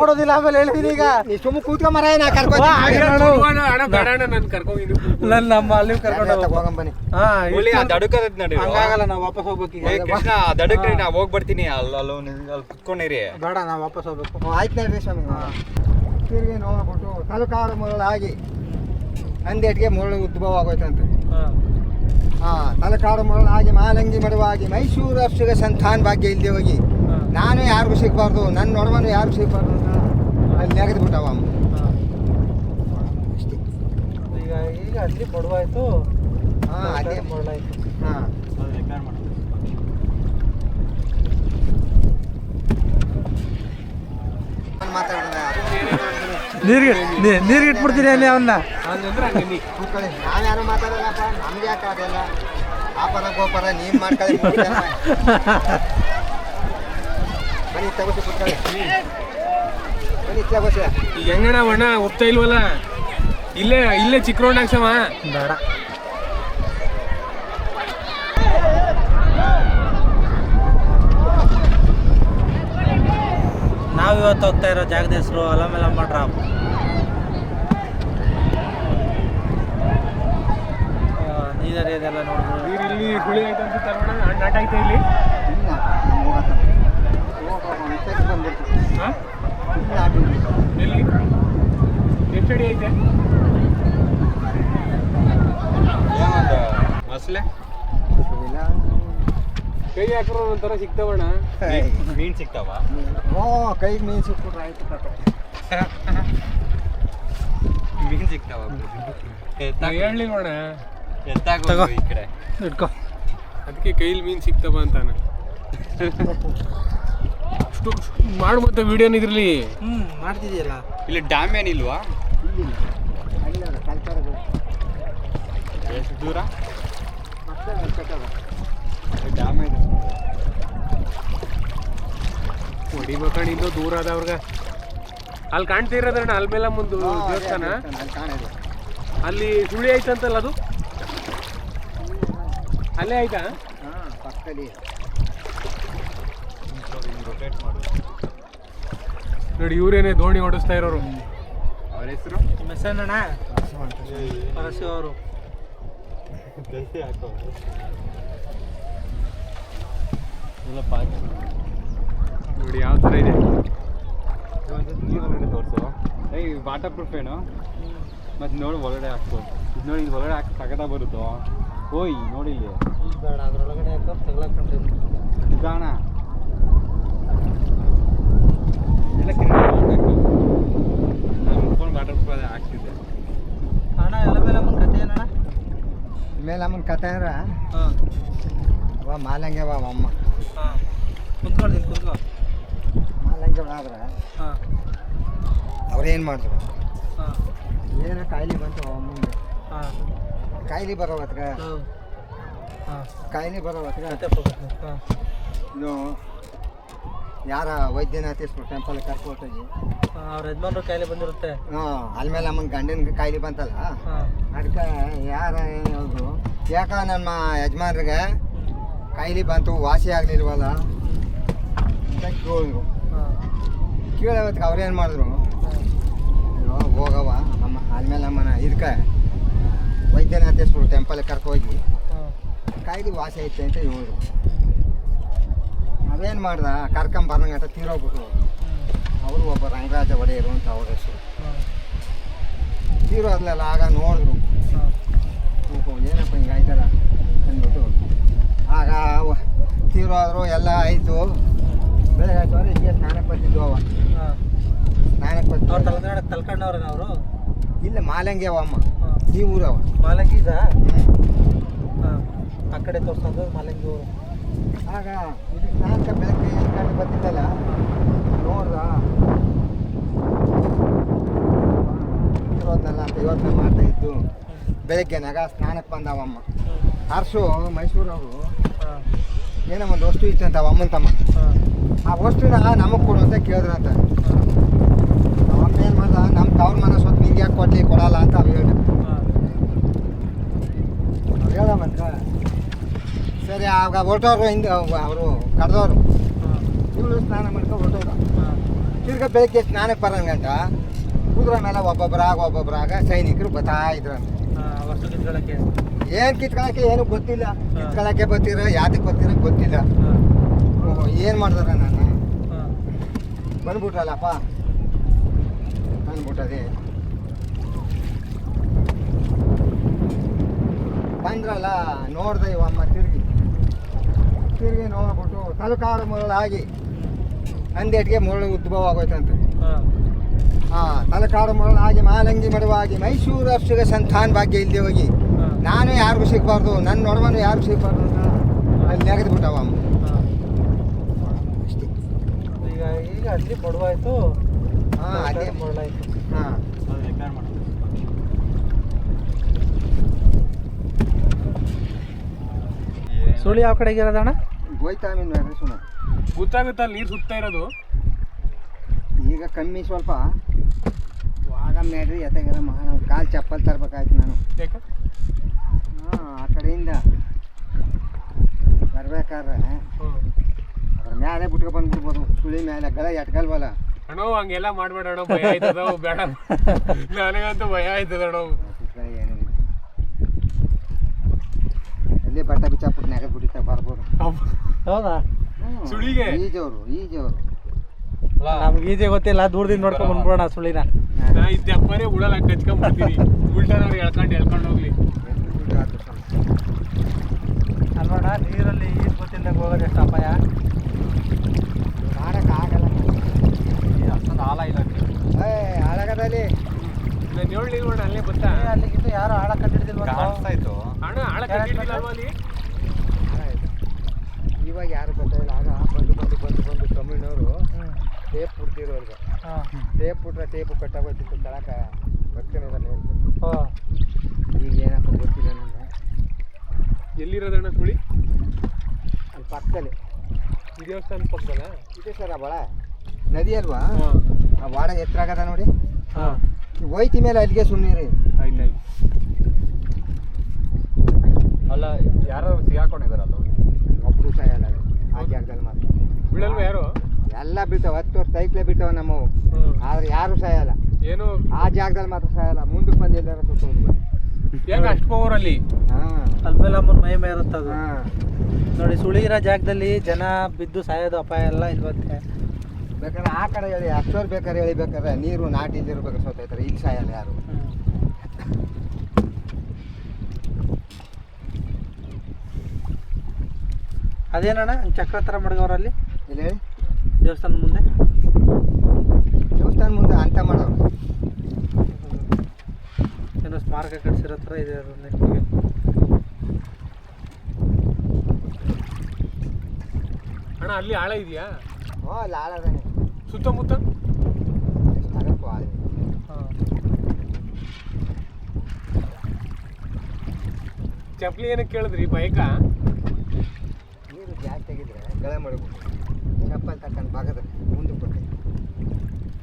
ಕೊಡೋದಿಲ್ಲ ಆಮೇಲೆ ಹೇಳಿದೀನಿ ಈಗ. ನೀ ಸುಮ್ಮ ಕೂತ್ಕೊಂಡ್ ಮರ ನಾ. ಕರ್ಕೊಂಡು ನನ್ನ ನಮ್ಮ ಅಲ್ಲಿ ಕರ್ಕೊಂಡು ಎಲ್ಲ ಹೋಗು. ತಗೋಗಂ ಬನ್ನಿ. ಹಾ ಹುಲಿ ಇಷ್ಟು ಆ ದಡುಕದ ನಡಿ. ಹಂಗಾಗಲ್ಲ ನಾವು ವಾಪಸ್ ಹೋಗ್ಬೇಕು ಕೃಷ್ಣ ದಡುಕ್ರಿ ನಾ ಹೋಗ್ಬರ್ತೀನಿ ಅಲ್ಲಿ ಅಲ್ಲಿ ಅಲ್ಲಿ ಕುತ್ಕೊಂಡಿರಿ. ಬೇಡ ನಾ ವಾಪಸ್ ಹೋಗ್ಬೇಕು. ಆಯ್ತು ಸ್ವಾಮಿ. ತಿರುಗಿ ನೋಡ್ಬಿಟ್ಟು ತಲಕಾಡು ಮುರಳಾಗಿ ಅಂದೇಟಿಗೆ ಮುರಳು ಉದ್ಭವ ಆಗೋಯ್ತಂತೆ. ಹಾ. ತಲಕಾಡು ಹಾಗೆ ಮಾಲಂಗಿ ಮಡುವಾಗಿ ಮೈಸೂರು ಅಪ್ಸಿಗೆ ಸಂತಾನ ಭಾಗ್ಯ ಇಲ್ಲದೆ ಹೋಗಿ ನಾನು ಯಾರಿಗೂ ಸಿಗಬಾರ್ದು ನನ್ನ ನೊಡವನು ಯಾರಿಗೂ ಸಿಗಬಾರ್ದು ಅಂತ ಅಲ್ಲಿ ನೆಗೆದು ಬಿಟ್ಟವ ಈಗ ಈಗ ಅಲ್ಲಿ ಬಡವಾಯ್ತು ಹಾಂ ಅದೇ. ಮರಳಾಯ್ತು. ಹಾಂ. ಮಾತಾಡೋಣ ನೀರಿಗೆ ನೀರಿಗೆ ಇಟ್ಬಿಡ್ತೀನಿ ಅಲ್ಲಿ ಅವನ್ನ ಕೂತ್ಕೊಳ್ಳಿ. ನಾವ್ಯಾರು ಮಾತಾಡಲ್ಲಪ್ಪ ನಮ್ಗೆ ಯಾಕೆ ಅದೆಲ್ಲ ಆಪರ ಗೋಪರ ನೀನ್ ಮಾಡ್ಕೊಳ್ಳಿ. ಬನ್ನಿ ತಗೋಸಿ ಕೂತ್ಕೊಳ್ಳಿ. ಬನ್ನಿ ತಗೋಸಿ ಈಗ ಹೆಂಗಣ ಅಣ್ಣ ಒಪ್ತಾ ಇಲ್ವಲ್ಲ? ಇಲ್ಲೇ ಇಲ್ಲೇ ಚಿಕ್ಕ ರೋಣ ಹಾಕ್ಸವ? ಬೇಡ. ನಾವು ಇವತ್ತು ಹೋಗ್ತಾ ಇರೋ ಜಾಗದ ಹೆಸರು ಅಲಮೆಲಮ್ಮ ಡ್ರಾಪ್ ನೀರಲ್ಲಿ ಇದೆಲ್ಲ ಗುಳಿ ಆಯ್ತು ಅಂತ ನಾಟ ಐತೆ ಇಲ್ಲಿ ಇಲ್ಲ ನಮ್ಗ್ ಹೋಗತ್ತ. ಹೋಗೋ, ಇತ್ತಾಗ ಬಂದ್ಬಿಡ್ತು. ಹಾ? ಇಲ್ಲ, ಆಡಿಲ್ಲ. ಎಲ್ಲಿ ಎಷ್ಟು ಅಡಿ ಐತೆ ಏನೊಂದು ಮಸ್ಲೆ ಇಲ್ಲ. ಕೈ ಹಾಕ್ರೋ ಒಂಥರ ಸಿಗ್ತಾವಣ ಮೀನ್ ಸಿಗ್ತಾವ? ಹ್ಞೂ ಕೈಗೆ ಮೀನು ಸಿಕ್ಬಿಟ್ರೆ ಆಯ್ತು. ಮೀನ್ ಸಿಗ್ತಾವ ಹೇಳಲಿಲ್ವಣ್ಣ ಎತ್ತಾಗ ತಗೋ. ಈ ಕಡೆ. ಇಟ್ಕೋ. ಅದಕ್ಕೆ ಕೈಲಿ ಮೀನ್ ಸಿಗ್ತಾವ ಅಂತಾನೆ. ಅಷ್ಟು ಮಾಡು ಮತ್ತೆ ವಿಡಿಯೋನ ಇದ್ರಲ್ಲಿ ಹ್ಞೂ ಮಾಡ್ತಿದೆಯಲ್ಲ ಇಲ್ಲಿ ಡ್ಯಾಮ್ ಏನಿಲ್ವಾ? ನೋಡು, ಎಷ್ಟು ದೂರ? ಡ್ಯಾಮ್ ಇದೆ. ಹೊಡಿಬೇಕಣ್ಣ ಇನ್ನೂ ದೂರ ಅದ ಅವ್ರಿಗೆ. ಅಲ್ಲಿ ಕಾಣ್ತಿರೋದ್ರಣ್ಣ ಅಲ್ಲಿ ಅಲ್ಮೇಲ ಮುಂದು ದೇವಸ್ಥಾನ. ಅಲ್ಲಿ ಸುಳಿ ಐತಂತಲ್ಲ ಅದು? ಅಲ್ಲೇ ಆಯ್ತಾ? ನೋಡಿ ಇವ್ರೇನೆ ದೋಣಿ ಓಡಿಸ್ತಾ ಇರೋರು. ಅವ್ರ ಹೆಸರು? ಮೆಸೇನಣ್ಣ ಪರಸು ಅವರು ಜಲ್ದಿ ಹಾಕೋ ನೋಡಿ ಯಾವ ಥರ ಇದೆ? ನೀರು ತೋರಿಸು. ಏಯ್ ವಾಟರ್ ಪ್ರೂಫ್ ಏನು? ಮತ್ತೆ ನೋಡಿ ಒಳಗಡೆ ಹಾಕ್ಬೋದು ಇದು ನೋಡಿ ಇದು ಒಳಗಡೆ ಹಾಕಿ ತಗದ ಬರುತ್ತೋ? ಓಯ್ ನೋಡಿ ಇಲ್ಲಿ. ಬೇಡ ಅದ್ರೊಳಗಡೆ ಹಾಕೋ ತಗೊಳಕೊಂಡ್ರಿ ನಿಧಾನ ಎಲ್ಲ ನಾನು ಫೋನ್ ವಾಟರ್ ಪ್ರೂಫ್ ಅದೇ ಹಾಕ್ತಿದ್ದೆ ಅಣ್ಣ ಕತೆ ಏನಣ್ಣ? ಮೇಲೆ ಅಮ್ಮನ ಕತೆ ಅಂದ್ರೆ ಹಾಂ. ಅವ ಮಾಲಂಗೆ ಅವ ಅಮ್ಮ. ಹಾಂ. ಕುತ್ಕೊಳ್ತೀನಿ ಕುತ್ಕೋ. ಆದ್ರೆ ಹಾಂ. ಅವ್ರೇನು ಮಾಡಿದ್ರು? ಹಾಂ. ಏನೋ ಕಾಯಿಲೆ ಬಂತು ಮುಂದೆ. ಹಾಂ. ಕಾಯಿಲೆ ಬರೋ ಹೊತ್ಗೆ ಹಾಂ. ಕಾಯಿಲೆ ಬರೋ ಹೊತ್ಗೆ ಇನ್ನು ಯಾರ ಇದು ಯಾರ ವೈದ್ಯನಾಥೇಶ್ವರ ಟೆಂಪಲ್ ಕರ್ಕೊಟ್ಟೋಗಿ ಅವ್ರ ಯಜಮಾನ್ರು ಕಾಯಿಲೆ ಬಂದಿರುತ್ತೆ. ಹಾಂ ಆಲ್ಮೇಲೆ ನಮ್ಮ ಅಮ್ಮನ ಗಂಡನ ಕಾಯಿಲೆ ಬಂತಲ್ಲ? ಅದಕ್ಕೆ ಯಾರ ಹೌದು ಯಾಕ ನಮ್ಮ ಯಜಮಾನ್ರಿಗೆ ಕಾಯಿಲೆ ಬಂತು ವಾಸಿ ಆಗಲಿಲ್ವಲ್ಲ? ಅಂತ ಕೇಳಿದ್ರು. ಹಾಂ. ಕೇಳೋ ಅವ್ರು ಅವ್ರೇನು ಮಾಡಿದ್ರು? ಹೋಗವ ಅಮ್ಮ ಆದ್ಮೇಲೆ ಅಮ್ಮನ ಇದಕ್ಕೆ. ವೈದ್ಯನಾಥೇಶ್ವರ ಟೆಂಪಲ್ ಕರ್ಕೋಗಿ ಕಾಯ್ದು ಕಾಯಿಲೆ ವಾಸಿ ಐತೆ ಅಂತ ಹೇಳಿದ್ರು. ಅವೇನು ಮಾಡ್ದ? ಕರ್ಕೊಂಬರ್ನಂಗಟ ತೀರೋಗ್ಬಿಟ್ರು ಅವರು ಒಬ್ಬ ರಂಗರಾಜ ಒಡೆಯರು ಅಂತ ಅವ್ರ ಹೆಸರು. ತೀರೋ ತೀರೋದ್ಲಲ್ಲ ಆಗ ನೋಡಿದ್ರು. ಏನಪ್ಪ ಹಿಂಗೆ ಆಯ್ತಲ್ಲ ಅಂದ್ಬಿಟ್ಟು. ಆಗ ತೀರೋ ತೀರೋದ್ರು ಎಲ್ಲ ಆಯಿತು. ಬೆಳಗ್ಗೆ ಆಯ್ತು ಅಂದ್ರೆ ಹಿಂಗೆ ಸ್ನಾನಕ್ಕೆ ಬರ್ತಿದ್ವು ಅವ ಸ್ನಾನಕ್ಕೆ ಅವ್ರು ಬರ್ತಿದ್ವು ತಲೆಗಡೆ ಅವರು? ಇಲ್ಲ ಮಾಲಂಗಿ ಅವ ಅಮ್ಮ. ಈ ಊರವ ಮಾಲಂಗಿದ ಇದ? ಆ ಕಡೆ ತೋರ್ಸೋದು ಮಾಲಂಗಿ ಊರು. ಆಗ ಇದು ಸ್ನಾನಕ್ಕೆ ಬೆಳಗ್ಗೆ ಗಂಟೆ ಬರ್ತಿದ್ದಲ್ಲ ನೋಡ್ದ? ಇರೋದಲ್ಲ ಅಂತ ಯೋಚನೆ ಮಾಡ್ತಾ ಇದ್ದು ಬೆಳಗ್ಗೆನಾಗ ಸ್ನಾನಕ್ಕೆ ಬಂದವಮ್ಮ ಹರ್ಷು ಮೈಸೂರವರು ಏನಮ್ಮ ಏನೋ ಒಂದು ವಸ್ತು ಇತ್ತು ಅಂತ ಅಮ್ಮನ ತಮ್ಮ? ಹಾಂ. ಆ ವಸ್ತುನ ನಮಗೆ ಕೊಡು ಅಂತ ಕೇಳಿದ್ರಂತ ಅಮ್ಮ ಏನು ಮಾಡ್ದ ನಮ್ಮ ತವ್ರ ಮನೆ ಸ್ವಲ್ಪ ನಿಂಗೆ ಯಾಕೆ ಕೊಡ್ಲಿ ಕೊಡಲ್ಲ ಅಂತ ಅವ್ ಹೇಳಿ ಅವ್ರು ಹೇಳ ಸರಿ ಆಗ ಹೊರಟೋರು ಹಿಂದೆ ಅವರು ಕಡ್ದವ್ರು ಇವಳು ಸ್ನಾನ ಮಾಡ್ಕೊಂಡು ಹೊರಟೋರು ತಿರ್ಗಾ ಬೆಳಗ್ಗೆ ಸ್ನಾನಕ್ಕೆ ಬರೋಂಗಂಟ ಕುದುರೆ ಮೇಲೆ ಒಬ್ಬೊಬ್ಬರಾಗ ಒಬ್ಬೊಬ್ಬರಾಗ ಸೈನಿಕರು ಬತ್ತಾ ಇದ್ರಂತೆ ಏನು ಕಿತ್ಕೊಳಕ್ಕೆ ಏನು ಗೊತ್ತಿಲ್ಲ. ಕಿತ್ಕೊಳಕ್ಕೆ ಬರ್ತೀರ ಯಾತಕ್ಕೆ ಬರ್ತೀರ ಗೊತ್ತಿಲ್ಲ. ಏನು ಮಾಡ್ತಾರೆ ನಾನು? ಬಂದ್ಬಿಟ್ರಲ್ಲಪ್ಪ. ಬಂದ್ಬಿಟ್ಟದೆ. ಬಂದ್ರಲ್ಲ ನೋಡ್ದೆ ಇವಮ್ಮ ತಿರುಗಿ. ತಿರುಗಿ ನೋಡ್ಬಿಟ್ಟು ತಲಕಾರು ಮರಳಾಗಿ ಅಂದೇಟಿಗೆ ಮುರಳು ಉದ್ಭವ ಆಗೋಯ್ತಂತೆ. ಹಾಂ. ತಲಕಾಡು ಮರಳಾಗಿ ಮಾಲಂಗಿ ಮಡುವಾಗಿ ಮೈಸೂರು ಅಪ್ಸಿಗೆ ಸಂತಾನ ಭಾಗ್ಯ ಇಲ್ಲದೆ ಹೋಗಿ ನಾನು ಯಾರಿಗೂ ಸಿಗಬಾರ್ದು ನನ್ನ ನೊಡವನು ಯಾರಿಗೂ ಸಿಗಬಾರ್ದು ಅಂತ ಅಲ್ಲಿ ನೆಗೆದು ಬಿಟ್ಟವ ಅಮ್ಮ ಅಷ್ಟೇ ಅಲ್ಲಿ ಬಡವಾಯ್ತು ಹಾಂ ಅದೇ. ಬಡವಾಯ್ತು ಹಾಂ. ಸುಳಿ ಯಾವ ಕಡೆಗೆ ಇರೋದಣ್ಣ ಹೋಯ್ತಾ ಮೀನು ಸುಮ್ಮ ಗೊತ್ತಾಗುತ್ತಾ ಅಲ್ಲಿ ನೀರು ಸುತ್ತಾ ಇರೋದು? ಈಗ ಕಮ್ಮಿ ಸ್ವಲ್ಪ. ವಾಗ ಮೇಡ್ರಿ ಎತ್ತಗಿರ ಮಹಾ ಕಾಲು ಚಪ್ಪಲ್ ತರ್ಬೇಕಾಯ್ತು ನಾನು. ಯಾಕೆ? ಹಾಂ ಆ ಕಡೆಯಿಂದ ಬರ್ಬೇಕಾದ್ರೆ ಮೇಲೆ ಬಿಟ್ಕೊ ಬಂದ್ಬಿಡ್ಬೋದು. ಸುಳಿ ಮೇಲೆ ಗಲ ಎಟ್ಕಲ್ವಲ್ಲ? ಅಣ್ಣ ಹಂಗೆಲ್ಲ ಮಾಡ್ಬೇಡ ಅಣ್ಣ ಭಯ ಆಯ್ತದ? ಬೇಡ. ನನಗಂತೂ ಭಯ ಆಯ್ತದ ಅಣ್ಣ. ಏನಿಲ್ಲ ಎಲ್ಲಿ ಬಟ್ಟ ಬಿಚ್ಚಾಕ್ಬಿಟ್ಟು ನೆಗದ್ ಬಿಟ್ಟಿತ್ತ ಬರ್ಬೋದು. ಹೌದಾ. ಸುಳಿಗೆ? ಈಜವರು ಈಜವರು ನಮ್ಗೆ ಈಜೆ ಗೊತ್ತಿಲ್ಲ ದೂರದಿಂದ ನೋಡ್ಕೊಂಡ್ ಬಂದ್ಬಿಡೋಣ ಸುಳಿನ. ನಾ ಇದ್ದಪ್ಪನೇ ಉಡಲ್ಲ ಕಚ್ಕೊಂಡ್ಬಿಡ್ತೀನಿ ಉಲ್ಟನವ್ರು ನಾವು ಎಳ್ಕೊಂಡು ಎಳ್ಕೊಂಡು ಹೋಗ್ಲಿ ಅಲ್ವಾಡ ನೀರಲ್ಲಿ ಈಜು ಗೊತ್ತಿಲ್ಲದೆ ಹೋಗೋದು ಎಷ್ಟು ಅಪಾಯ? ಮಾಡಕ್ಕಾಗಲ್ಲ ಅಷ್ಟೊಂದು ಆಳ ಇಲ್ಲ ಏ ಹಾಳಾಗದಲ್ಲಿ ನಾನು ಹೇಳಿ ನೋಡ ಅಲ್ಲೇ ಗೊತ್ತಾ ಅಲ್ಲಿಗಿಂತ ಯಾರು ಆಳ ಕಂಡಿಡ್ದಿಲ್ವ ಕಾಣಿಸ್ತಾ ಇತ್ತು. ಅಣ್ಣ ಆಳ ಕಟ್ಟಿಲ್ಲ ಅಲ್ವಾ ಅಲ್ಲಿ? ಇವಾಗ ಯಾರು ಗೊತ್ತಾಗಿಲ್ಲ. ಆಗ ಬಂದು ಬಂದು ಬಂದು ಬಂದು ತಮಿಳ್ನವರು ಟೇಪ್ ಬಿಡ್ತಿರು ಅಲ್ವ. ಹಾಂ. ಟೇಪ್ ಬಿಟ್ರೆ ಟೇಪ್ ಕಟ್ಟಾಗೋಯ್ತಿತ್ತು. ತಳಕ ಬರ್ತಾನಿಲ್ಲ ಈಗ ಏನಪ್ಪ ಗೊತ್ತಿಲ್ಲ ನನಗೆ ಎಲ್ಲಿರೋದಣ್ಣ ಸುಳಿ? ಅಲ್ಲಿ ಪಕ್ಕದಲ್ಲಿ. ದೇವಸ್ಥಾನ ಪಕ್ಕದಲ್ಲ? ಇದೆ ಸರ್ ಆ ಬಳ. ನದಿ ಅಲ್ವಾ? ಆ ವಾಡ ಎತ್ತರ ಆಗದ ನೋಡಿ. ಹಾಂ. ಹೋಯ್ತಿ ಮೇಲೆ ಅಲ್ಲಿಗೆ ಸುಮ್ಮನೆ ಆಯ್ತಾಯ್ತು ಅಲ್ಲ ಯಾರು ಸಿಗಾಕೊಂಡಿದಾರಲ್ಲ ಅಲ್ಲ ಒಬ್ರು ಸಾಯಲ್ಲ ಅಲ್ಲಿ. ಆ ಜಾಗದಲ್ಲಿ ಮಾತ್ರ. ಬೀಳಲ್ವ ಯಾರು? ಎಲ್ಲ ಬೀಳ್ತಾವ ಹತ್ತು ವರ್ಷ ಸೈಕ್ಲೇ ಬೀಳ್ತಾವ ನಮ್ಮವು. ಆದ್ರೆ ಯಾರು ಸಾಯಲ್ಲ. ಏನು? ಆ ಜಾಗದಲ್ಲಿ ಮಾತ್ರ ಸಾಯಲ್ಲ. ಮುಂದಕ್ಕೆ ಬಂದು ಸುತ್ತ ಸುತ್ತೋದು ಅಷ್ಟು ಪವರ್ ಅಲ್ಲಿ? ಅಮ್ಮನ ಮೈ ಮೇಲೆ ಇರುತ್ತೆ ಅದು ನೋಡಿ ಸುಳಿ ಇರೋ ಜಾಗದಲ್ಲಿ ಜನ ಬಿದ್ದು ಸಾಯೋದು ಅಪಾಯ ಎಲ್ಲ ಇಲ್ವಂತೆ. ಬೇಕಾದ್ರೆ ಆ ಕಡೆ ಹೇಳಿ ಅಷ್ಟೋರ್ ಬೇಕಾದ್ರೆ ಹೇಳಿ ಬೇಕಾದ್ರೆ ನೀರು ನಾಟಿ ಇಲ್ಲಿರ್ಬೇಕು ಸೋತೈತಾರೆ ಇಲ್ಲಿ ಸಾಯಲ್ಲ ಯಾರು? ಅದೇನಣ್ಣ ಚಕ್ರ ಥರ ಮಡಗವ್ರಲ್ಲಿ ಇಲ್ಲಿ ಹೇಳಿ. ದೇವಸ್ಥಾನ ಮುಂದೆ? ದೇವಸ್ಥಾನ ಮುಂದೆ ಅಂತ ಮಾಡೋರು. ಸ್ಮಾರಕ ಕಟ್ಸಿರೋ ಥರ ಇದೆ ಅದು ನೆಟ್ಗೆ ಅಣ್ಣ ಅಲ್ಲಿ ಆಳ ಇದೆಯಾ? ಹ್ಞೂ ಅಲ್ಲಿ ಆಳದಾನೆ ಸುತ್ತಮುತ್ತ? ಎಷ್ಟು ಆಗಕ್ಕೂ ಆಳ ಹಾಂ. ಚಪ್ಲಿ ಏನಕ್ಕೆ ಕೇಳಿದ್ರಿ ಬೈಕ? ನೀರು ಜಾಸ್ತಿ ಆಗಿದ್ರೆ ಗಳೆ ಮಾಡಬೇಕು ಚಪ್ಪಲ್ ತಕ್ಕಂಡು ಬಗದ್ರೆ ಮುಂದಕ್ಕೆ ಬರ್ತೈತೆ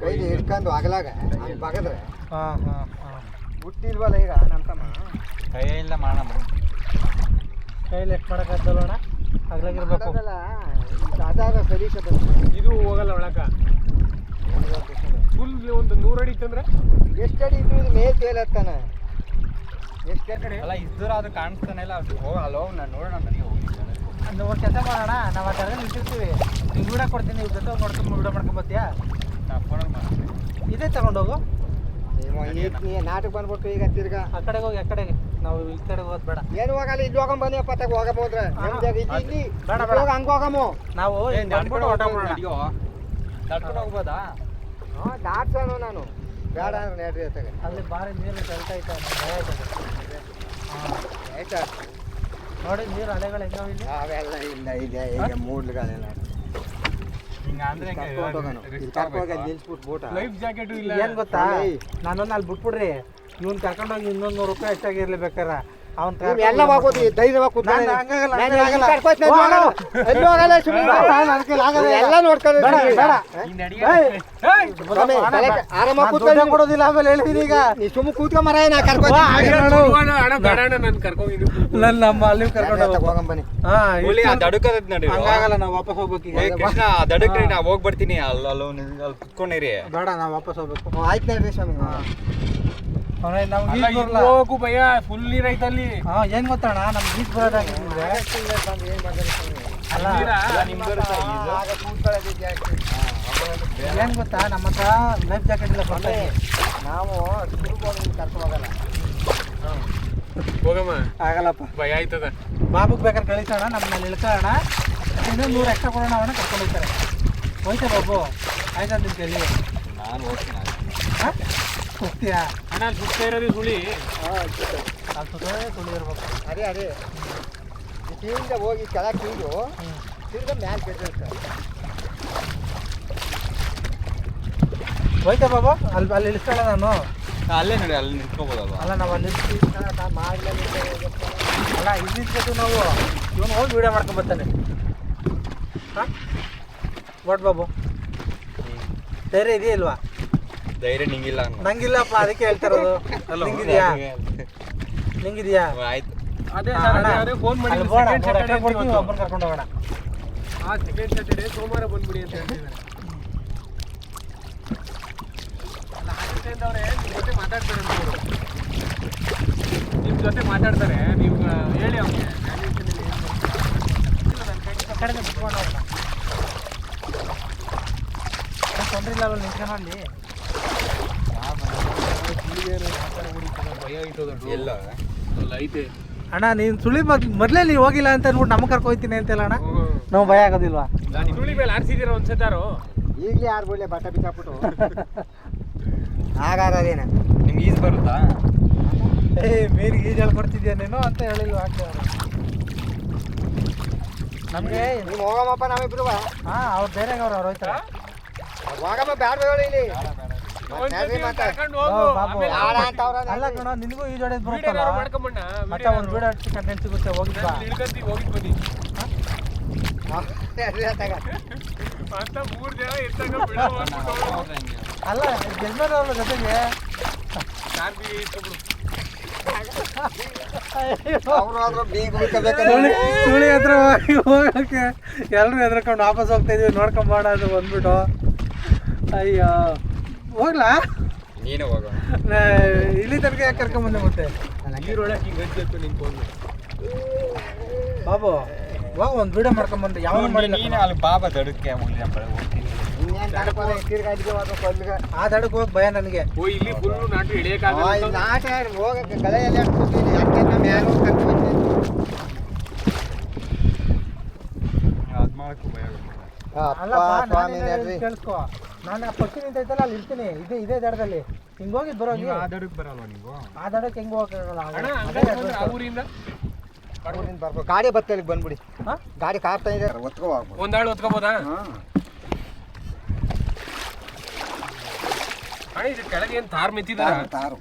ಕೈ ಹಿಡ್ಕೊಂಡು ಅಗಲಾಗ ಬಗದ್ರೆ ಹಾಂ ಹಾಂ ಹಾಂ. ಹುಟ್ಟಿಲ್ವಲ್ಲ ಈಗ ನಮ್ಮ ತಮ್ಮ ಕೈಯಿಂದ ಮಾಡೋಣ ಕೈಯಲ್ಲಿ ಎಷ್ಟು ಮಾಡೋಕ್ಕಾಗ್ದಲ್ಲ ಅಣ್ಣ? ಅದಾಗ ಮಾಡೋದಲ್ಲ, ಇದು ಹೋಗಲ್ಲ ಒಳಕ ಫುಲ್ ಒಂದು ನೂರಡಿ ಇತ್ತಂದ್ರೆ? ಎಷ್ಟಡಿ ಇದ್ದು ಇದು ಮೇಲ್ ತೇಲತ್ತಾನ ಎಷ್ಟು ಕಡೆ ಅಲ್ಲ ಇದ್ದೂರ ಅದು ಕಾಣಿಸ್ತಾನೆ ಇಲ್ಲ ಅದು ಹೋಗ ಅಲ್ಲ ಹೋಗಿ ನಾನು ನೋಡೋಣ ನನಗೆ ಹೋಗಿ ಒಂದು ಕೆಲಸ ಮಾಡೋಣ ನಾವು ಆ ಥರ ನಿಂತಿರ್ತೀವಿ. ನಿಂಗೆ ವಿಡಿಯೋ ಕೊಡ್ತೀನಿ ಇವ್ರ ಜೊತೆ ನೋಡ್ಕೊಂಡು ವಿಡಿಯೋ ಮಾಡ್ಕೊಂಡು ಬರ್ತೀಯಾ? ನಾ ಫೋನಲ್ಲಿ ಮಾಡ್ತೀನಿ. ಇದೇ ತಗೊಂಡೋಗು ನೀ ನಾಟಕ ಬಂದ್ಬಿಟ್ಟು ಈಗ ತಿರ್ಗಾ. ಆ ಕಡೆಗೆ ಹೋಗಿ ಆ ಕಡೆಗೆ. ನಾವು ಈ ಕಡೆ ಹೋಗೋದು ಬೇಡ. ಏನು ಹೋಗಲ್ಲ ಇಲ್ಲಿ ಹೋಗಮ್ ಬನ್ನಿ ಪತ್ತಾಗ ಹೋಗಬೋದ್ರೆ ನಮ್ಮ ಜಾಗ ಇಲ್ಲಿ. ಬೇಡ. ಹೋಗಿ ಹಂಗೆ ಹೋಗಮು ನಾವು ಹಿಂಗ್ ಬಂದ್ಬಿಟ್ಟು ಹೊರ್ಟೋಗ್ಬಿಡೋಣ. ನಡಿಯೋ. ನಡ್ಕೊಂಡು ಹೋಗ್ಬೋದಾ? ಹಾಂ ದಾಟ್ಸೋನು ನಾನು. ಬೇಡ ಅಂದ್ರೆ ನೆಡ್ರಿ ಅತ್ತಾಗ. ಅಲ್ಲಿ ಬಾರಿ ನೀರು ಚಲ್ತಾ ಐತೆ ಆಯ್ತಾ ನೋಡಿ ನೀರು ಅಲೆಗಳು ಹೆಂಗವ ಇಲ್ಲಿ? ಅವೆಲ್ಲ ಇಲ್ಲ ಇದೆ ಈಗ ಮೂಡ್ಲುಗಳೆಲ್ಲ ಲೈಫ್ ಜಾಕೆಟ್ ಇಲ್ಲ ಏನ್ ಗೊತ್ತಾ? ಏಯ್. ನಾನೊಂದು ಅಲ್ಲಿ ಬಿಟ್ಬಿಡ್ರಿ. ಕರ್ಕೊಂಡು ಕರ್ಕೊಂಡೋಗಿ ಇನ್ನೊಂದು ನೂರು ರೂಪಾಯಿ ಎಷ್ಟಾಗಿರ್ಲಿ ಬೇಕಾರ. ಅವ್ನ್ ಎಲ್ಲ ಹೋಗೋದು ಧೈರ್ಯವಾಗಿ. ಎಲ್ಲಿ ಆರಾಮಾಗಿ ಕೊಡೋದಿಲ್ಲ ಆಮೇಲೆ ಹೇಳ್ತೀನಿ ಈಗ. ನೀ ಸುಮ್ಮ ಕೂತ್ಕೊಂಡ್ ಮರ ನಾ ನನ್ನ ನಮ್ಮ ಅಲ್ಲಿ ಕರ್ಕೊಂಡು ಹಂಗಾಗಲ್ಲ ನಾವು ವಾಪಸ್ ಹೋಗ್ಬೇಕು ಏ ಕೃಷ್ಣ ದಡಕ್ರಿ ನಾ ಹೋಗ್ಬಿಡ್ತೀನಿ ಅಲ್ಲಿ ಅಲ್ಲಿ ಅಲ್ಲಿ ಕುತ್ಕೊಂಡಿರಿ. ಬೇಡ ನಾ ವಾಪಸ್ ಹೋಗ್ಬೇಕು. ಆಯ್ತು ಸ್ವಾಮಿ. ಹೋಗು ಭಯ ಫುಲ್ ಹಾ ಏನ್ ಗೊತ್ತಣ್ಣ ಬರೋದಾಗಿದ್ರೆ ಗೊತ್ತಾ ನಮ್ಮ ಹತ್ರ ಲೈಫ್ ಜಾಕೆಟ್ ಇಲ್ಲ ಬರ್ತಾ ನಾವು ಸುರುಗೋಗಿ ಕರ್ಕೊಂಡು ಹೋಗಲ್ಲ. ಹೋಗಮ್ಮ. ಆಗಲ್ಲಪ್ಪ. ಭಯ ಆಯ್ತದ. ಬಾಬುಗ್ ಬೇಕಾದ್ರೆ ಕಳಿಸೋಣ ನಮ್ಮಲ್ಲಿ ಇಳ್ಕೋಣ ಇನ್ನೊಂದು ನೂರು ಎಕ್ಸ್ಟ್ರಾ ಕೊಡೋಣ ಅವನ್ನ ಕರ್ಕೊಂಡು ಹೋಗ್ತಾರೆ. ಹೋಯ್ತಾ ಬಾಬು? ಆಯ್ತಾ ನಿಮ್ಗೆ ಕೈಲಿ ನಾನು ಹೋಗ್ತೀನಿ ಹಾ? ಹೋಗ್ತೀಯಾ ಅಣ್ಣ ಅಲ್ಲಿ ಸುತ್ತ ಇರೋದು ಸುಳಿ. ಅಲ್ಲಿ ಸುತ್ತೋದೇ ತುಳಿದಿರ್ಬೇಕು ಅದೇ ಅದೇ. ಕೀಳಿಂದ ಹೋಗಿ ಕೀಳು ಹ್ಮ್. ತಿರ್ಗ ಮ್ಯಾಲೆ ಹೋಯ್ತಾ ಬಾಬು? ಅಲ್ಲಿ ಅಲ್ಲಿ ಇಳಿಸ್ತಾಳ ನಾನು. ಅಲ್ಲೇ ನೋಡಿ ಅಲ್ಲಿ ನಿಂತ್ಕೋಬೋದಲ್ಲ ಅಲ್ಲ ನಾವು ಅಲ್ಲಿ ಅಲ್ಲ ಇಲ್ಲಿ ನಾವು ಇವನು ಹೋಗಿ ವೀಡಿಯೋ ಮಾಡ್ಕೊಂಡು ಬರ್ತಾನೆ. ಹಾಂ? ಬಾಬು. ಧೈರ್ಯ ಇದೆಯಾ ಇಲ್ವಾ? ಧೈರ್ಯ ನಿಂಗಿಲ್ಲ. ನಂಗಿಲ್ಲಪ್ಪ ಅದಕ್ಕೆ ಹೇಳ್ತಿರೋದು. ನಿಂಗಿದ್ಯಾ? ನಿಂಗಿದ್ಯಾ? ಆಯ್ತು. ಅದೇ ಸರ್ ಅದೇ ಫೋನ್ ಮಾಡಿ ಒಬ್ಬನ್ನ ಕರ್ಕೊಂಡು ಹೋಗೋಣ. ಆ ಸೆಕೆಂಡ್ ಸ್ಯಾಟರ್ಡೆ ಸೋಮವಾರ ಬಂದ್ಬಿಡಿ ಅಂತ ಹೇಳ್ತಿದ್ದಾರೆ. ಜೊತೆ ಮಾತಾಡ್ತಾರೆ ಅಂತ ಅವ್ರು. ನಿಮ್ ಜೊತೆ ಮಾತಾಡ್ತಾರೆ ನೀವು ಹೇಳಿ ಅವ್ರಿಗೆ. ತೊಂದ್ರೆ ಇಲ್ಲ ಅವ್ರು ನಿಂತ್ಕೊಂಡು ಎಲ್ಲ ಐತೆ ಅಣ್ಣ ನೀನು ಸುಳಿ ಮೊದ್- ಮೊದ್ಲೇ ನೀವು ಹೋಗಿಲ್ಲ ಅಂತ ನೋಡಿ ನಮಗೆ ಕರ್ಕೊ ಹೋಗ್ತೀನಿ ಅಂತೆಲ್ಲ ಅಣ್ಣ? ನಾವು ಭಯ ಆಗೋದಿಲ್ವಾ? ಸುಳಿ ಮೇಲೆ ಆರಿಸಿದಿರ ಒಂದ್ಸತಾರು ಈಗಲೇ ಯಾರು ಬಿಡ್ಲಿ ಬಟ್ಟೆ ಬಿಚ್ಚಾಕ್ಬಿಟ್ಟು ಆಗಾರದೇನ ನಿಮ್ಗೆ ಈಜ್ ಬರುತ್ತಾ? ಏ ಮೇರಿ ಈಜಲ್ಲಿ ಹೇಳ್ಕೊಡ್ತಿದ್ಯಾ ನೀನು ಅಂತ ಹೇಳಿಲ್ವ ನಮಗೆ ನೀವು ಹೋಗಮ್ಮಪ್ಪ ನಾವಿಬ್ರು ಹಾ ಅವ್ರು ಬೇರೆ ಅವ್ರು ಅವ್ರು ಹೋಯ್ತಾರ. ಹೋಗಮ್ಮ ಬ್ಯಾಡ ಬೇಡ ಇಲ್ಲಿ. ಅಲ್ಲ ಕಣ ನಿನಗೂ ಬರುತ್ತಲ್ಲ? ಮತ್ತೆ ಒಂದು ವಿಡಿಯೋ ಹಚ್ಚಿ ಕಂಟೆಂಟ್ ಸಿಗುತ್ತೆ ಹೋಗಿದ್ವಾ ಅಲ್ಲ ಅವ್ರ ಜೊತೆಗೆ? ಅವ್ರು ಆದ್ರೂ ಬೀಗ ಸುಳಿ ಹತ್ರ ಹೋಗಿ ಹೋಗಕ್ಕೆ ಎಲ್ಲರೂ ಎದ್ರಕೊಂಡು ವಾಪಸ್ ಹೋಗ್ತಾ ಇದೀವಿ ನೋಡ್ಕೊಂಬೋಣ ಅದು ಬಂದ್ಬಿಟ್ಟು. ಅಯ್ಯೋ. ಹೋಗ್ಲಾ? ನೀನು ಹೋಗೋ. ಇಲ್ಲಿ ತನಕ ಯಾಕೆ ಕರ್ಕೊಂಬಂದೆ ಮತ್ತೆ? ನೀರೊಳಗೆ ಹಿಂಗೆ ಹಚ್ಚು ನಿನ್ ಫೋನ್ ಬಾಬು ಹೋಗ ಒಂದು ವಿಡಿಯೋ ಮಾಡ್ಕೊಂಬಂದೆ ಯಾವ ಮಾಡಿ ನೀನು ಅಲ್ಲಿ ಬಾಬಾ ದಡಕ್ಕೆ ಮುಗಿದ ಹೋಗ್ತೀನಿ. ಕೊಲ್ಲಿಗೆ. ಆ ದಡಕ್ಕೆ ಹೋಗಿ ಭಯ ನನಗೆ. ಓ ಇಲ್ಲಿ ಫುಲ್ ನಾಟು ಹಿಡಿಯಕ್ಕಾಗಲ್ಲ ಹೋಗಕ್ಕೆ ಗಳೆ ಎಲ್ಲ ಹಾಕ್ಬಿಟ್ಟಿದ್ದೀನಿ. ಅದಕ್ಕೆ ನಮ್ಮ ಕರ್ಕೊಂಡ್. ಅದು ಮಾಡಕ್ಕೂ ಭಯ ಸ್ವಾಮಿ. ಕೇಳಿಸ್ಕೊ ನಾನು ಆ ಪಕ್ಷಿ ನಿಂತೈತಲ್ಲ ಅಲ್ಲಿ ಇರ್ತೀನಿ. ಇದೇ ಇದೇ ದಡದಲ್ಲಿ. ಹಿಂಗ್ ಹೋಗಿ ಬರೋ ನೀವು ಆ ದಡಕ್ಕೆ ಬರಲ್ವಾ ನೀವು? ಆ ದಡಕ್ಕೆ ಹೆಂಗೆ ಹೋಗಕ್ಕಾಗಲ್ಲ. ಊರಿಂದ? ಗಾಡಿ ಬತ್ತಲ್ಲಿ ಬಂದ್ಬಿಡಿ. ಹಾಂ? ಗಾಡಿ ಕಾರ್ತಾ ಇದೆ. ಒತ್ಕೋ ಒಂದಾಳು ಒತ್ಕೋಬೋದಾ ಅಣ್ಣ ಇದು ಕೆಳಗೆ ಏನು ತಾರ್ ಮೆತ್ತಿದಾರ ತಾರು, ತಾರು.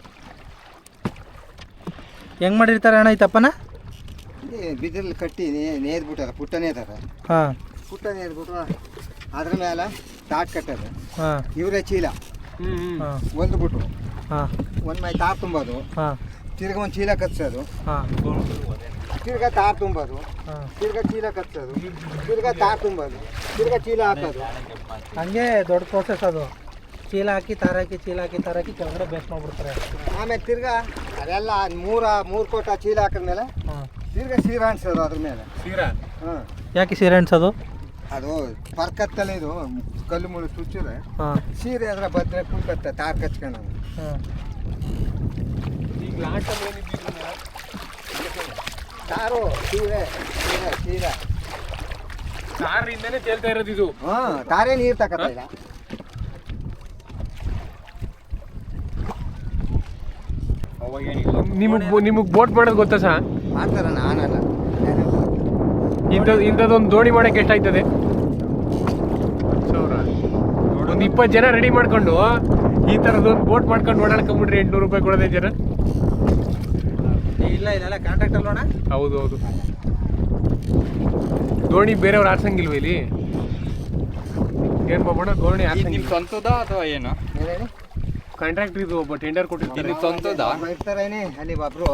ಹೆಂಗ್ ಮಾಡಿರ್ತಾರೆ ಅಣ್ಣ ಈ ತಪ್ಪನ ಬಿದಿರಲ್ಲಿ ಕಟ್ಟಿ ನೇ- ನೇದ್ಬಿಟ್ಟಾರ ಪುಟ್ಟ ನೇದಾರ ಹಾಂ. ಪುಟ್ಟ ನೇದ್ಬಿಟ್ಟು ಅದ್ರ ಮೇಲೆ ತಾಟ್ ಕಟ್ಟೋದು. ಹಾಂ. ಇವರೇ ಚೀಲ. ಹಾಂ. ಒಂದು ಬಿಟ್ಟು. ಹಾಂ. ಒಂದು ಮೈ ತಾರ್ ತುಂಬೋದು. ಹಾಂ. ತಿರ್ಗ ಒಂದು ಚೀಲ ಕತ್ಸೋದು. ಹಾಂ. ತಿರ್ಗ ತಾರ್ ತುಂಬೋದು. ಹಾಂ. ತಿರ್ಗ ಚೀಲ ಕತ್ಸೋದು. ತಿರ್ಗ ತಾರ್ ತುಂಬೋದು. ತಿರ್ಗ ಚೀಲ ಹಾಕೋದು. ಹಂಗೆ ದೊಡ್ಡ ಪ್ರೋಸೆಸ್ ಅದು. ಚೀಲ ಹಾಕಿ ತಾರಾಕಿ ಚೀಲ ಹಾಕಿ ತಾರ ಹಾಕಿ ಕೆಳಗಡೆ ಬೇಸ್ ಮಾಡ್ಬಿಡ್ತಾರೆ. ಆಮೇಲೆ ತಿರ್ಗ ಅದೆಲ್ಲ ಮೂರ ಮೂರು ಕೋಟ ಚೀಲ ಹಾಕಿದ್ಮೇಲೆ ತಿರ್ಗ ಸೀರೆ ಅನ್ಸೋದು ಅದ್ರ ಮೇಲೆ. ಸೀರಾ ಹಾಂ. ಯಾಕೆ ಸೀರೆ ಅನ್ಸೋದು ಅದು ಪರ್ಕತ್ತಲ್ಲಿ ಇದು ಕಲ್ಲು ಮುಳು ಚುಚ್ಚಿದ್ರೆ ಹಾಂ. ಸೀರೆ ಅದ್ರ ಬದ್ರೆ ಕುಂತತ್ತೆ ತಾರ್ ಕಚ್ಕೊಂಡು. ಹಾಂ. ಈಗ ಏನಿದ್ದು ತಾರು ಸೀರೆ ಸೀರೆ ಸೀರೆ. ತಾರಿಂದನೇ ತೇಲ್ತಾ ಇರೋದು ಇದು. ಹಾಂ ತಾರೇ ನೀರು ತಗೋತಾ ಇಲ್ಲ ಅವಾಗೇನಿಲ್ಲ ನಿಮಗೆ ನಿಮಗೆ ಬೋಟ್ ಮಾಡೋದು ಗೊತ್ತಾ ಸಹ ಮಾಡ್ತಾರ ನಾನಲ್ಲ. ಇಂಥದ್ದು ಇಂಥದ್ದೊಂದು ದೋಣಿ ಮಾಡಕ್ಕೆ ಎಷ್ಟಾಯ್ತದೆ? ಒಂದು ಇಪ್ಪತ್ತು ಜನ ರೆಡಿ ಮಾಡ್ಕೊಂಡು ಈ ಥರದೊಂದು ಬೋಟ್ ಮಾಡ್ಕೊಂಡು ಓಡಾಡ್ಕೊಂಬಿಡ್ರಿ ಎಂಟ್ನೂರು ರೂಪಾಯಿ ಕೊಡೋದೇ ಜನ. ಇಲ್ಲ ಇಲ್ಲ ಕಾಂಟ್ರಾಕ್ಟ್ ಅಲ್ವಣ ಹೌದು ಹೌದು. ದೋಣಿ ಬೇರೆಯವ್ರು ಆರ್ಸಂಗಿಲ್ವ ಇಲ್ಲಿ? ಏನು ಬಾಬೋಣ ದೋಣಿ ಆರ್ಸಂಗಿಲ್ಲ ಆಡ್ಸಂಗಿಲ್ಲ ಸ್ವಂತದ ಅಥವಾ ಏನು? ಕಾಂಟ್ರಾಕ್ಟ್ ಇದು ಒಬ್ಬ ಟೆಂಡರ್ ಕೊಟ್ಟಿರ್ತಾರೆ ನಿಮ್ಮ ಸ್ವಂತದ? ಇರ್ತಾರೇನೆ ಅಲ್ಲಿ ಒಬ್ರು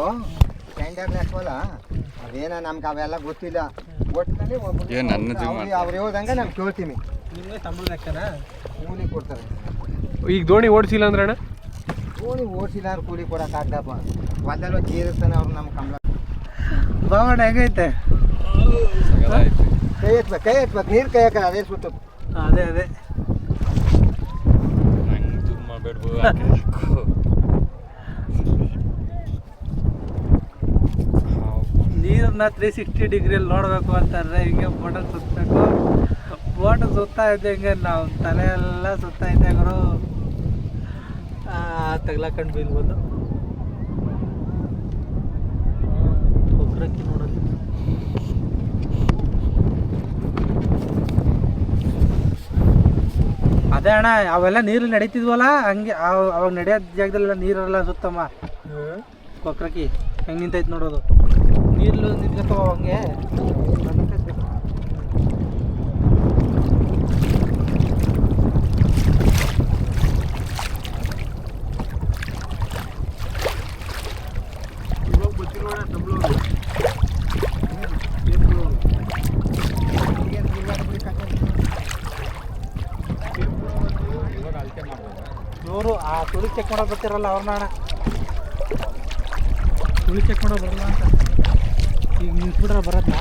ಟೆಂಡರ್ ಹಾಕ್ವಲ್ಲ? ಅದೇನ ನಮ್ಗೆ ಅವೆಲ್ಲ ಗೊತ್ತಿಲ್ಲ. ಒಟ್ಟಿನಲ್ಲಿ ಒಬ್ಬ ಅವ್ರು ಹೇಳ್ದಂಗೆ ನಾನು ಕೇಳ್ತೀವಿ. ನಿಮಗೆ ಸಂಬಳ ಲೆಕ್ಕನ ಕೂಲಿ ಕೊಡ್ತಾರೆ. ಈಗ ದೋಣಿ ಓಡಿಸಿಲ್ಲ ಅಂದ್ರೆ ಅಣ್ಣ? ಕೂಲಿ ಓಡಿಸಿಲ್ಲ ಅವ್ರು ಕೂಲಿ ಕೊಡೋಕ್ಕಾಗ್ದಪ್ಪ ಒಂದಲ್ಲ ಜೀರಿರ್ತಾನೆ ಅವ್ರು ನಮ್ಮ ಕಂಬಳ. ಬಾವಣ್ಣ ಹೆಂಗೈತೆ? ಕೈ ಎತ್ಬೇಕು ಕೈ ಎತ್ಬೇಕು. ನೀರು ಕೈ ಹಾಕಲ್ಲ ಅದೇ ಸುತ್ತು ಅದೇ ಅದೇ. ನೀರನ್ನ ತ್ರೀ ಸಿಕ್ಸ್ಟಿ ಡಿಗ್ರಿಯಲ್ಲಿ ನೋಡಬೇಕು ಅಂತಾರೆ ಹಿಂಗೆ ಫೋಟೋ ಸುತ್ತಬೇಕು ಬೋಟ ಸುತ್ತಾ ಇದ್ದಂಗೆ ನಾವು ತಲೆ ಎಲ್ಲ ಸುತ್ತಾ ಇದ್ದೆ ಗುರು. ತಗ್ಲಾಕೊಂಡು ಬೀಳ್ಬೋದು. ಕೊಬ್ಬರಕ್ಕಿ ನೋಡೋದು. ಅದೇ ಅಣ್ಣ ಅವೆಲ್ಲ ನೀರು ನಡೀತಿದ್ವಲ್ಲ? ಹಂಗೆ ಅವ್- ಅವಾಗ ನಡೆಯೋ ಜಾಗದಲ್ಲೆಲ್ಲ ನೀರೆಲ್ಲ ಸುತ್ತಮ್ಮ. ಕೊಕ್ರಕ್ಕಿ ಹೆಂಗೆ ನಿಂತೈತೆ ನೋಡೋದು. ನೀರು ನಿಂತ್ಕೊತಾವ ಹಂಗೆ ಇವರು ಆ ತುಳಿ ಚೆಕ್ ಮಾಡೋದು ಬರ್ತಿರಲ್ಲ ಅವ್ರನ್ನ ಅಣ್ಣ? ತುಳಿ ಚೆಕ್ ಮಾಡೋ ಬರಲ್ಲ ಅಂತ. ಈಗ ನಿಂತ್ಬಿಟ್ರೆ ಬರತ್ತಾ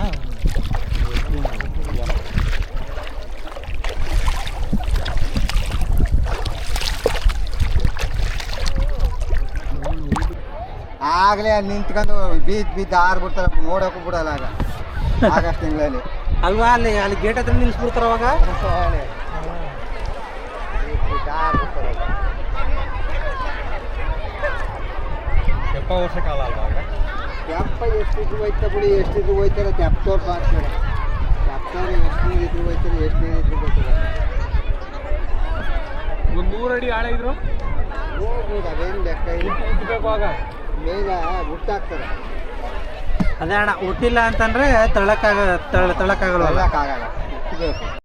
ಆಗಲೇ ಅಲ್ಲಿ ನಿಂತ್ಕೊಂಡು ಬೀದ್ ಬಿದ್ದು ಆರು ಬಿಡ್ತಾರೆ ನೋಡೋಕ್ಕೂ ಬಿಡಲ್ಲ ಆಗ. ಆಗಸ್ಟ್ ತಿಂಗಳಲ್ಲಿ. ಅಲ್ವಾ ಅಲ್ಲಿ ಅಲ್ಲಿ ಗೇಟ್ ಹತ್ರ ನಿಲ್ಸ್ಬಿಡ್ತಾರ ಅವಾಗ? ತೆಪ್ಪ ವರ್ಷಕಾಲ ಅಲ್ವಾ ಆಗ ತೆಪ್ಪ ಎಷ್ಟಿದ್ರು ಹೋಯ್ತಾ ಬಿಡಿ ಎಷ್ಟಿದ್ರು ಹೋಯ್ತಾರೆ ತೆಪ್ಪೋರ್ ಮಾಡ್ತಾರೆ ತೆಪ್ಪವ್ರು ಎಷ್ಟು ಇದ್ರು ಹೋಯ್ತಾರೆ ಎಷ್ಟು ಇದ್ರು ಒಂದ್ ನೂರು ಅಡಿ ಆಳ ಇದ್ರು? ಹೋಗ್ಬೋದು ಅದೇನು ಲೆಕ್ಕ ಉದ್ಬೇಕು ಆಗ ಮೇಲೆ ಹುಟ್ಟಾಕ್ತಾರೆ ಅದೇ ಅಣ್ಣ ಹುಟ್ಟಿಲ್ಲ ಅಂತಂದ್ರೆ ತಳಕ್ಕಾಗ ತಳ ತಳಕ್ಕಾಗಲ್ಲ ಉಟ್ಬೇಕು